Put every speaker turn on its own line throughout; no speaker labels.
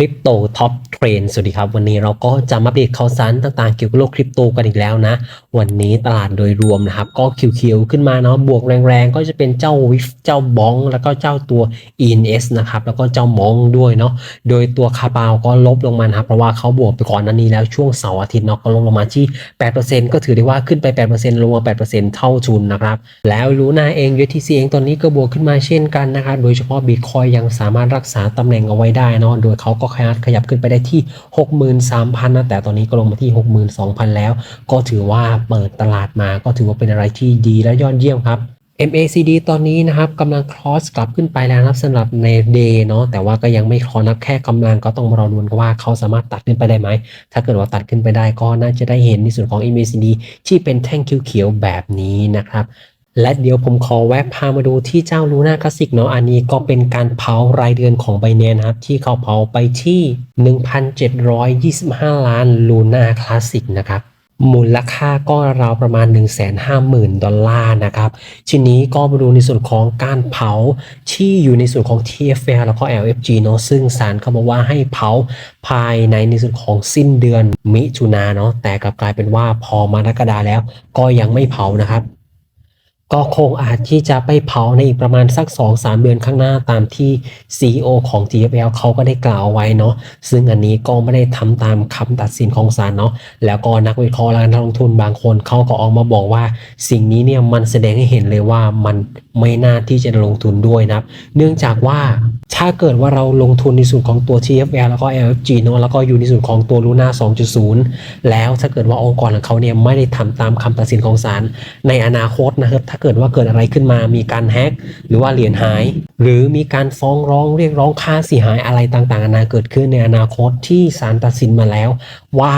ริปโตท็อปเทรนสวัสดีครับ วันนี้เราก็จะมาอัปเดตข่าวสารต่างๆเกี่ยวกับโลกคริปโตกันอีกแล้วนะ วันนี้ตลาดโดยรวมนะครับ ก็เขียวๆขึ้นมาเนาะบวกแรงๆ ก็จะเป็นเจ้าวิฟเจ้าบอง แล้วก็เจ้าตัว ENS นะครับ แล้วก็เจ้ามองด้วยเนาะโดยตัวคาบาวก็ลบลงมานะครับเพราะว่าเขาบวกไปก่อนหนั้นนี้แล้วช่วงเสาร์อาทิตย์เนาะก็ลงลงมาที่ 8%ก็ถือได้ว่าขึ้นไป 8%ลงมา 8%เท่าทุนนะครับแล้วลูน่าเอง UTC เองตอนนี้ก็บวกขึ้นมาเช่นกันนะครับโดยเฉพาะ Bitcoin ยังสามารถรักษาตำแหน่งเอาไว้ได้เนาะโดยเขาก็ขยับขยับขึ้นไปได้ที่ 63,000นะแต่ตอนนี้ก็ลงมาที่ 62,000 แล้ว ก็ถือว่าเปิดตลาดมาก็ถือว่าเป็นอะไรที่ดีและยอดเยี่ยมครับ MACD ตอนนี้นะครับกำลังคลอสกลับขึ้นไปแล้วนะครับสำหรับใน day เนาะแต่ว่าก็ยังไม่คลอสนะแค่กำลังก็ต้องมารอดูกันว่าเขาสามารถตัดขึ้นไปได้ไหม ถ้าเกิดว่าตัดขึ้นไปได้ก็น่าจะได้เห็นในส่วนของ MACD ที่เป็นแท่งเขียวๆแบบนี้นะครับ และเดี๋ยวผมขอแวะพามาดูที่เจ้าลูน่าคลาสสิกเนาะอันนี้ก็เป็นการเผารายเดือนของไบแนนนะครับ ที่เขาเผาไปที่ 1,725 ล้านลูน่าคลาสสิกนะครับมูลค่าก็ราวประมาณ 150,000 ดอลลาร์นะครับทีนี้ก็มาดูในส่วนของการเผาที่อยู่ในส่วนของ TFL แล้วก็ LFG เนาะซึ่งศาลเขาบอกว่าให้เผาภายในในส่วนของสิ้นเดือนมิถุนาเนาะแต่กลับกลายเป็นว่าพอมากรกฎาแล้วก็ยังไม่เผานะครับ ก็คงอาจที่จะไปเผาในอีกประมาณสัก 2-3 เดือนข้างหน้าตามที่ CEO ของ TFL เขาก็ได้กล่าวไว้เนาะซึ่งอันนี้ก็ไม่ได้ทำตามคำตัดสินของศาลเนาะแล้วก็นักวิเคราะห์และนักลงทุนบางคนเขาก็ออกมาบอกว่า สิ่งนี้เนี่ยมันแสดงให้เห็นเลยว่ามันไม่น่าที่จะลงทุนด้วยนะเนื่องจากว่าถ้าเกิดว่าเราลงทุนในส่วนของตัว TFL แล้วก็ LFG เนาะแล้วก็อยู่ในส่วนของตัว Luna 2.0 แล้วถ้าเกิดว่าองค์กรของเขาเนี่ยไม่ได้ทำตามคำตัดสินของศาลในอนาคตนะครับถ้าเกิดว่าเกิดอะไรขึ้นมามีการแฮ็กหรือว่าเหรียญหาย หรือมีการฟ้องร้องเรียกร้องค่าเสียหายอะไรต่างๆนานาเกิดขึ้นในอนาคตที่ศาลตัดสินมาแล้ว ว่า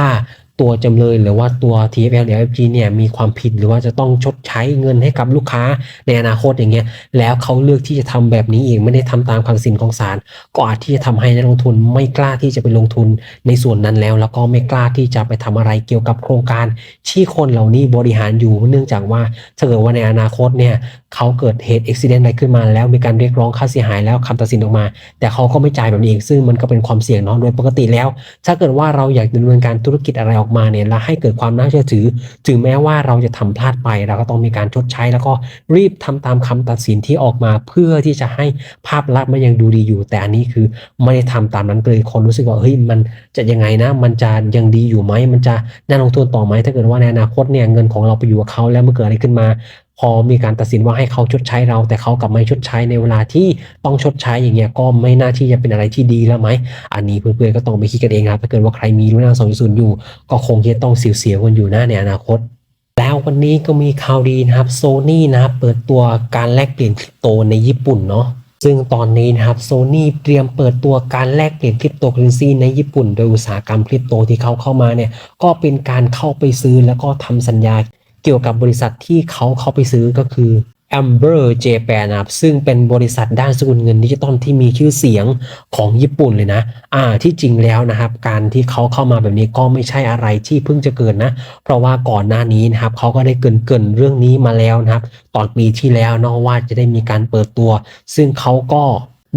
ตัวจำเลยหรือว่าตัว TFL หรือ FG เนี่ยมีความผิดหรือว่าจะต้องชดใช้เงินให้กับลูกค้าในอนาคตอย่างเงี้ยแล้วเขาเลือกที่จะทำแบบนี้เองไม่ได้ทำตามคำตัดสินของศาลก็อาจที่จะทำให้นักลงทุนไม่กล้าที่จะไปลงทุนในส่วนนั้นแล้ว แล้วก็ไม่กล้าที่จะไปทำอะไรเกี่ยวกับโครงการที่คนเหล่านี้บริหารอยู่เนื่องจากว่าถ้าเกิดว่าในอนาคตเนี่ย เขาเกิดเหตุอุบิเหตุอะไรขึ้นมาแล้วมีการเรียกร้องค่าเสียหายแล้วคำตัดสินออกมา แต่เขาก็ไม่จ่ายแบบนี้เองซึ่งมันก็เป็นความเสี่ยงเนาะโดยปกติแล้ว ถ้าเกิดว่าเราอยากดำเนินการธุรกิจอะไรออกมาเนี่ยและให้เกิดความน่าเชื่อถือ ถึงแม้ว่าเราจะทำพลาดไปเราก็ต้องมีการชดใช้ แล้วก็รีบทำตามคำตัดสินที่ออกมา เพื่อที่จะให้ภาพลักษณ์มันยังดูดีอยู่ แต่อันนี้คือไม่ได้ทำตามนั้นเลยคนรู้สึกว่าเฮ้ยมันจะยังไงนะ มันจะยังดีอยู่ไหมมันจะน่าลงทุนต่อไหมถ้าเกิดว่าในอนาคตเนี่ยเงินของเราไปอยู่กับเขาแล้วเมื่อเกิดอะไรขึ้นมาพอมีการตัดสินว่าให้เขาชดใช้เรา แต่เขากลับไม่ชดใช้ในเวลาที่ต้องชดใช้อย่างเงี้ยก็ไม่น่าที่จะเป็นอะไรที่ดีแล้วไหม อันนี้เพื่อนๆก็ต้องไปคิดกันเองครับถ้าเกิดว่าใครมีรุ่นหน้า2.0อยู่ ก็คงจะต้องเสียวๆกันอยู่หน้าในอนาคตแล้ววันนี้ก็มีข่าวดีนะครับโซนี่นะครับเปิดตัวการแลกเปลี่ยนคริปโตในญี่ปุ่นเนาะซึ่งตอนนี้นะครับโซนี่เตรียมเปิดตัวการแลกเปลี่ยนคริปโตเคอเรนซีในญี่ปุ่น โดยอุตสาหกรรมคริปโตที่เขาเข้ามาเนี่ยก็เป็นการเข้าไปซื้อแล้วก็ทำสัญญา เกี่ยวกับบริษัทที่เขาเข้าไปซื้อก็คือ Amber Japan นะครับซึ่งเป็นบริษัทด้านสกุลเงินดิจิตอลที่มีชื่อเสียงของญี่ปุ่นเลยนะ อ่าที่จริงแล้วนะครับ การที่เขาเข้ามาแบบนี้ก็ไม่ใช่อะไรที่เพิ่งจะเกิดนะเพราะว่าก่อนหน้านี้นะครับเขาก็ได้เกินเกินเรื่องนี้มาแล้วนะครับ ตอนปีที่แล้วนาะว่าจะได้มีการเปิดตัว ซึ่งเขาก็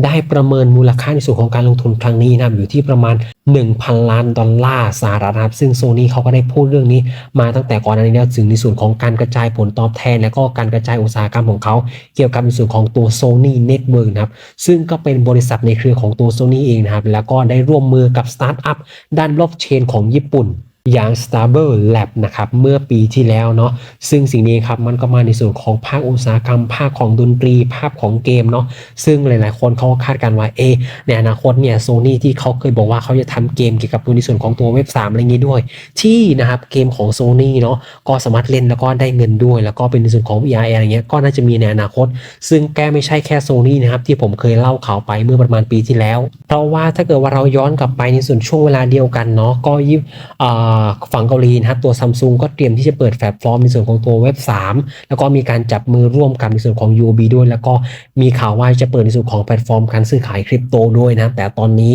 ได้ประเมินมูลค่าในส่วนของการลงทุนครั้งนี้นะครับอยู่ที่ประมาณ 1,000 ล้านดอลลาร์สหรัฐครับ ซึ่งโซนี่เขาก็ได้พูดเรื่องนี้มาตั้งแต่ก่อนหน้านี้แล้วถึงในส่วนของการกระจายผลตอบแทน และก็การกระจายอุตสาหกรรมของเขาเกี่ยวกับในส่วนของตัว Sony Network นะครับ ซึ่งก็เป็นบริษัทในเครือของตัว Sony เองนะครับ แล้วก็ได้ร่วมมือกับสตาร์ทอัพด้านบล็อกเชนของญี่ปุ่น อย่าง Stable Lab นะครับเมื่อปีที่แล้วเนาะซึ่งสิ่งนี้ครับมันก็มาในส่วนของภาคอุตสาหกรรม ภาคของดนตรีภาพของเกมเนาะซึ่งหลายๆ คนเขาคาดการณ์ว่าเอในอนาคตเนี่ยโซนี่ที่เขาเคยบอกว่าเขาจะทำเกมเกี่ยวกับตัวในส่วนของตัวเว็บ3อะไรอย่างนี้ด้วย ที่นะครับเกมของโซนี่เนาะก็สามารถเล่นแล้วก็ได้เงินด้วย แล้วก็เป็นในส่วนของ VR อะไรเงี้ยก็น่าจะมีในอนาคต ซึ่งแกไม่ใช่แค่โซนี่นะครับที่ผมเคยเล่าข่าวไปเมื่อประมาณปีที่แล้ว เพราะว่าถ้าเกิดว่าเราย้อนกลับไปในส่วนช่วงเวลาเดียวกันเนาะก็ยิบอ่าาฝั่งเกาหลีนะตัวซัมซุงก็เตรียมที่จะเปิดแพลตฟอร์มในส่วนของตัวเว็บ 3 แล้วก็มีการจับมือร่วมกับในส่วนของ UOB ด้วย แล้วก็มีข่าวว่าจะเปิดในส่วนของแพลตฟอร์มการซื้อขายคริปโตด้วยนะ แต่ตอนนี้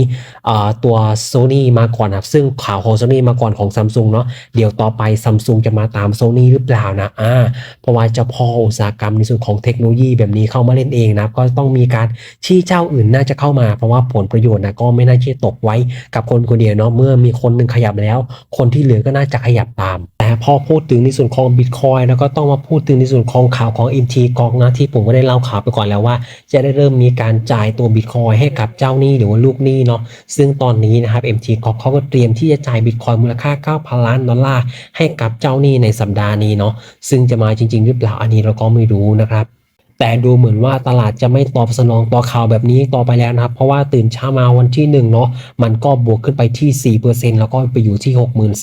ตัว Sony มาก่อนนะซึ่งข่าวของ Sony มาก่อนของ Samsung เนาะเดี๋ยวต่อไป Samsung จะมาตาม Sony หรือเปล่านะอ่าเพราะว่าจ้าพ่ออุตสาหกรรมในส่วนของเทคโนโลยีแบบนี้เข้ามาเล่นเองนะก็ต้องมีการที่เจ้าอื่นน่าจะเข้ามาเพราะว่าผลประโยชน์นะก็ไม่น่าจะตกไว้กับคนคนเดียวเนาะเมื่อมีคนหนึ่งขยับแล้ว คนที่เหลือก็น่าจะขยับตาม แต่พอพูดถึงในส่วนของ Bitcoin แล้วก็ต้องมาพูดถึงในส่วนของข่าวของ MT กองนะที่ผมก็ได้เล่าข่าวไปก่อนแล้วว่า จะได้เริ่มมีการจ่ายตัว Bitcoin ให้กับเจ้าหนี้หรือว่าลูกหนี้เนาะซึ่งตอนนี้นะครับ MT กองเขาก็เตรียมที่จะจ่าย Bitcoin มูลค่า 9,000 ล้านดอลลาร์ให้กับเจ้าหนี้ในสัปดาห์นี้เนาะซึ่งจะมาจริง ๆ หรือเปล่าอันนี้เราก็ไม่รู้นะครับ แต่ดูเหมือนว่าตลาดจะไม่ตอบสนองต่อข่าวแบบนี้ต่อไปแล้วนะครับ เพราะว่าตื่นเช้ามาวันที่ 1 เนาะมันก็บวกขึ้นไปที่ 4%แล้วก็ไปอยู่ที่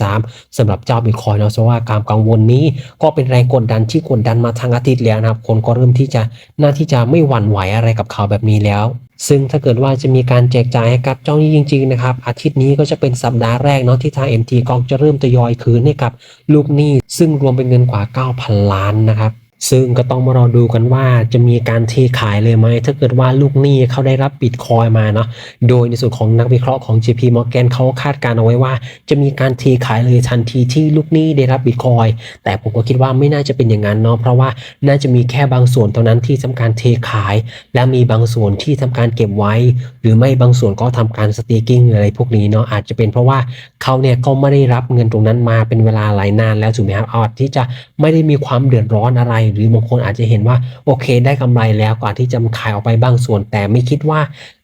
63,000สำหรับเจ้าบิตคอยน์เนาะเพราะว่าการกังวลนี้ก็เป็นแรงกดดันที่กดดันมาทางอาทิตย์แล้วนะครับ คนก็เริ่มที่จะน่าที่จะไม่หวั่นไหวอะไรกับข่าวแบบนี้แล้วซึ่งถ้าเกิดว่าจะมีการแจกจ่ายให้กับเจ้าหนี้จริงๆนะครับอาทิตย์นี้ก็จะเป็นสัปดาห์แรกเนาะที่ทาง MT กองจะเริ่มทยอยคืนให้กับลูกหนี้ ซึ่งรวมเป็นเงินกว่า 9,000 ล้านนะครับ ซึ่งก็ต้องมารอดูกันว่าจะมีการเทขายเลยไหม ถ้าเกิดว่าลูกหนี้เขาได้รับบิตคอยมาเนาะโดยในส่วนของนักวิเคราะห์ของ JP Morgan เขาคาดการเอาไว้ว่า จะมีการเทขายเลยทันทีที่ลูกหนี้ได้รับบิตคอยแต่ผมก็คิดว่าไม่น่าจะเป็นอย่างนั้นเนาะเพราะว่าน่าจะมีแค่บางส่วนเท่านั้นที่ทำการเทขาย และมีบางส่วนที่ทำการเก็บไว้ หรือไม่บางส่วนก็ทำการสเต k กิ้งอะไรพวกนี้เนาะอาจจะเป็นเพราะว่าเขาเนี่ยก็ไม่ได้รับเงินตรงนั้นมาเป็นเวลาหลายนานแล้วถูกไหมครับอาจที่จะไม่ได้มีความเดือดร้อนอะไรหรือบางคนอาจจะเห็นว่าโอเค ได้กำไรแล้วก็อาจที่จะขายออกไปบางส่วน แต่ไม่คิดว่า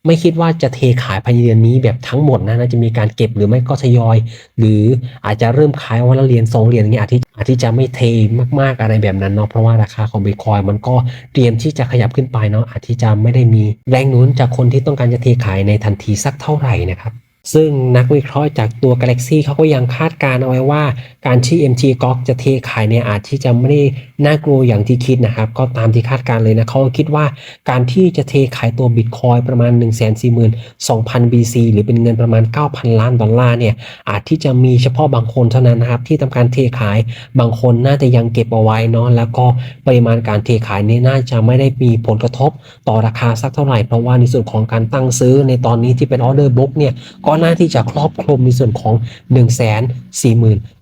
ไม่คิดว่าจะเทขายภายในเดือนนี้แบบทั้งหมดนะน่าจะมีการเก็บหรือไม่ก็ทยอย หรืออาจจะเริ่มขายวันละเหรียญสองเหรียญอย่างเงี้ยอาจที่อาจจะไม่เทมากๆอะไรแบบนั้นเนาะเพราะว่าราคาของบิตคอยมันก็เตรียมที่จะขยับขึ้นไปเนาะอาจจะไม่ได้มีแรงหนุนจากคนที่ต้องการจะเทขายในทันทีสักเท่าไหร่นะครับ ซึ่งนักวิเคราะห์จากตัว Galaxy เขาก็ยังคาดการณ์เอาไว้ว่าการที่ MT g o x จะเทขายเนี่ยอาจที่จะไม่ได้น่ากลัวอย่างที่คิดนะครับ ก็ตามที่คาดการณ์เลยนะเขาคิดว่าการที่จะเทขายตัว Bitcoin ประมาณ 1 4 2 0 0 0 BC หรือเป็นเงินประมาณ 9,000 ล้านดอลลาร์เนี่ยอาจที่จะมีเฉพาะบางคนเท่านั้นนะครับ ที่ทำการเทขายบางคนน่าจะยังเก็บเอาไว้เนาะแล้วก็ปริมาณการเทขายเนี่ยน่าจะไม่ได้มีผลกระทบต่อราคาสักเท่าไหร่เพราะว่าในส่วนของการตั้งซื้อในตอนนี้ที่เป็นออเดอร์บุ๊กเนี่ยก็็น่าที่จะครอบคลุมในส่วนของ 1 4 2 0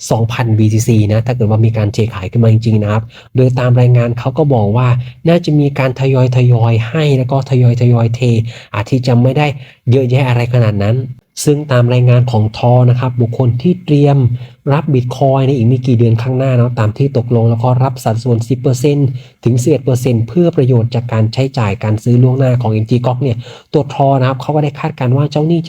0 0 BTC นะถ้าเกิดว่ามีการเทขายขึ้นมาจริงๆนะครับ โดยตามรายงานเขาก็บอกว่าน่าจะมีการทยอยทยอยให้แล้วก็ทยอยทยอยเท อาจที่จะไม่ได้เยอะแยะอะไรขนาดนั้น ซึ่งตามรายงานของทอนะครับ บุคคลที่เตรียมรับบิตคอยในอีกไม่กี่เดือนข้างหน้าเนาะตามที่ตกลงแล้วก็รับสัดส่วน 10%ถึง 11%เพื่อประโยชน์จากการใช้จ่ายการซื้อล่วงหน้าของ MG g o เนี่ยตัวทอนะครับเขาก็ได้คาดการณ์ว่าเจ้าหนี้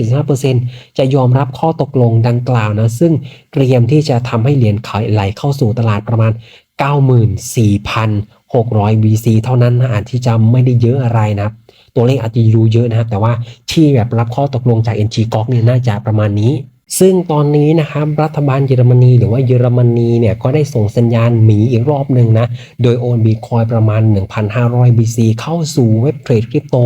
75%จะยอมรับข้อตกลงดังกล่าวนะ ซึ่งเตรียมที่จะทำให้เหรียญขายไหลเข้าสู่ตลาดประมาณ 94,600 BC เท่านั้นนะอาจที่จะไม่ได้เยอะอะไรนะครับ ตัวเลขอาจจะดูเยอะนะครับ แต่ว่าที่แบบรับข้อตกลงจาก NG g o เนี่ยน่าจะประมาณนี้ ซึ่งตอนนี้นะครับรัฐบาลเยอรมนีหรือว่าเยอรมนีเนี่ยก็ได้ส่งสัญญาณหมีอีกรอบหนึ่งนะ โดยโอนบีคอยประมาณ 1,500 BC เข้าสู่เว็บเทรดคริปโต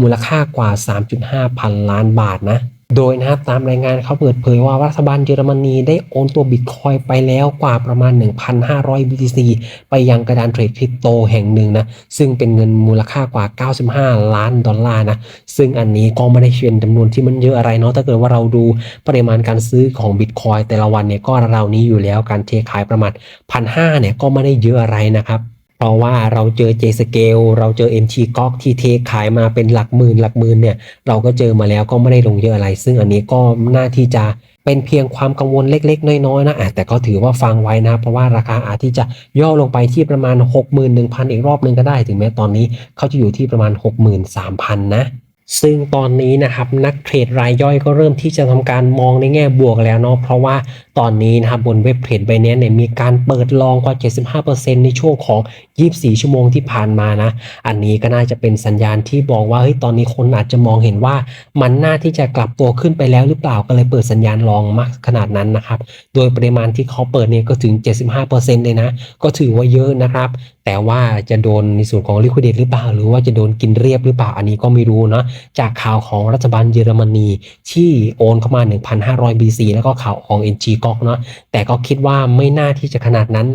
มูลค่ากว่า 3.5 พันล้านบาทนะ โดยนะครับตามรายงานเขาเปิดเผยว่ารัฐบาลเยอรมนีได้โอนตัวบิตคอยไปแล้วกว่าประมาณ 1,500 BTC ไปยังกระดานเทรดคริปโตแห่งหนึ่งนะ ซึ่งเป็นเงินมูลค่ากว่า 95 ล้านดอลลาร์นะ ซึ่งอันนี้ก็ไม่ได้เป็นจำนวนที่มันเยอะอะไรเนาะถ้าเกิดว่าเราดูปริมาณการซื้อของบิตคอยแต่ละวันเนี่ยก็ราวนี้อยู่แล้วการเทขายประมาณ 1,500เนี่ยก็ไม่ได้เยอะอะไรนะครับ เพราะว่าเราเจอ J Scale เราเจอ MT g o ที่เทขายมาเป็นหลักหมื่นหลักหมื่นเนี่ยเราก็เจอมาแล้วก็ไม่ได้ลงเยอะอะไร ซึ่งอันนี้ก็น่าที่จะเป็นเพียงความกังวลเล็กๆ น้อยๆนะแต่ก็ถือว่าฟังไว้นะ เพราะว่าราคาอาจที่จะย่อลงไปที่ประมาณ 61,000 อีกรอบหนึงก็ได้ ถึงแม้ตอนนี้เขาจะอยู่ที่ประมาณ 63,000 นะ ซึ่งตอนนี้นะครับนักเทรดรายย่อยก็เริ่มที่จะทำการมองในแง่บวกแล้วเนาะเพราะว่าตอนนี้นะครับบนเว็บเทรดไบแนนเนี่ยมีการเปิดลองกว่า 75%ในช่วงของ 24 ชั่วโมงที่ผ่านมานะ อันนี้ก็น่าจะเป็นสัญญาณที่บอกว่าเฮ้ยตอนนี้คนอาจจะมองเห็นว่ามันน่าที่จะกลับตัวขึ้นไปแล้วหรือเปล่าก็เลยเปิดสัญญาณลองมากขนาดนั้นนะครับโดยปริมาณที่เขาเปิดเนี่ยก็ถึง 75%เลยนะก็ถือว่าเยอะนะครับ แต่ว่าจะโดนในส่วนของ liquidate หรือเปล่า หรือว่าจะโดนกินเรียบหรือเปล่าอันนี้ก็ไม่รู้เนาะจากข่าวของรัฐบาลเยอรมนีที่โอนเข้ามา 1,500 BC แล้วก็ข่าวของ NG ก็เนาะแต่ก็คิดว่าไม่น่าที่จะขนาดนั้น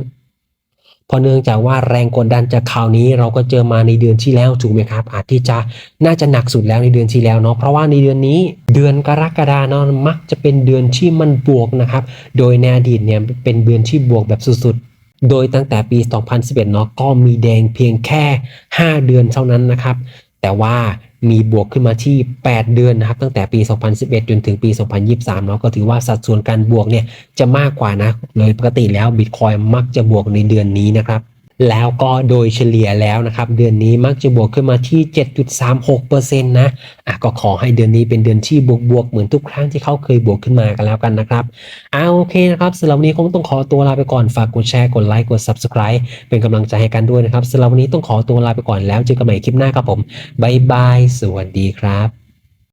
เพราะเนื่องจากว่าแรงกดดันจากข่าวนี้เราก็เจอมาในเดือนที่แล้วถูกไหมครับ อาจที่จะน่าจะหนักสุดแล้วในเดือนที่แล้วเนาะเพราะว่าในเดือนนี้เดือนกรกฎาเนาะมักจะเป็นเดือนที่มันบวกนะครับ โดยในอดีตเนี่ยเป็นเดือนที่บวกแบบสุดๆ โดยตั้งแต่ปี 2011 เนาะก็มีแดงเพียงแค่ 5 เดือนเท่านั้นนะครับ แต่ว่ามีบวกขึ้นมาที่ 8 เดือนนะครับ ตั้งแต่ปี 2011 จนถึงปี 2023 เนาะก็ถือว่าสัดส่วนการบวกเนี่ยจะมากกว่านะโดยปกติแล้วบิตคอยมักจะบวกในเดือนนี้นะครับ แล้วก็โดยเฉลี่ยแล้วนะครับ เดือนนี้มักจะบวกขึ้นมาที่ 7.36%นะอะก็ขอให้เดือนนี้เป็นเดือนที่บวกๆเหมือนทุกครั้งที่เขาเคยบวกขึ้นมากันแล้วกันนะครับอ่าโอเคนะครับสำหรับวันนี้คงต้องขอตัวลาไปก่อนฝากกดแชร์กดไลค์กด Subscribe เป็นกำลังใจให้กันด้วยนะครับสำหรับวันนี้ต้องขอตัวลาไปก่อนแล้วเจอกันใหม่คลิปหน้าครับผมบายบายสวัสดีครับ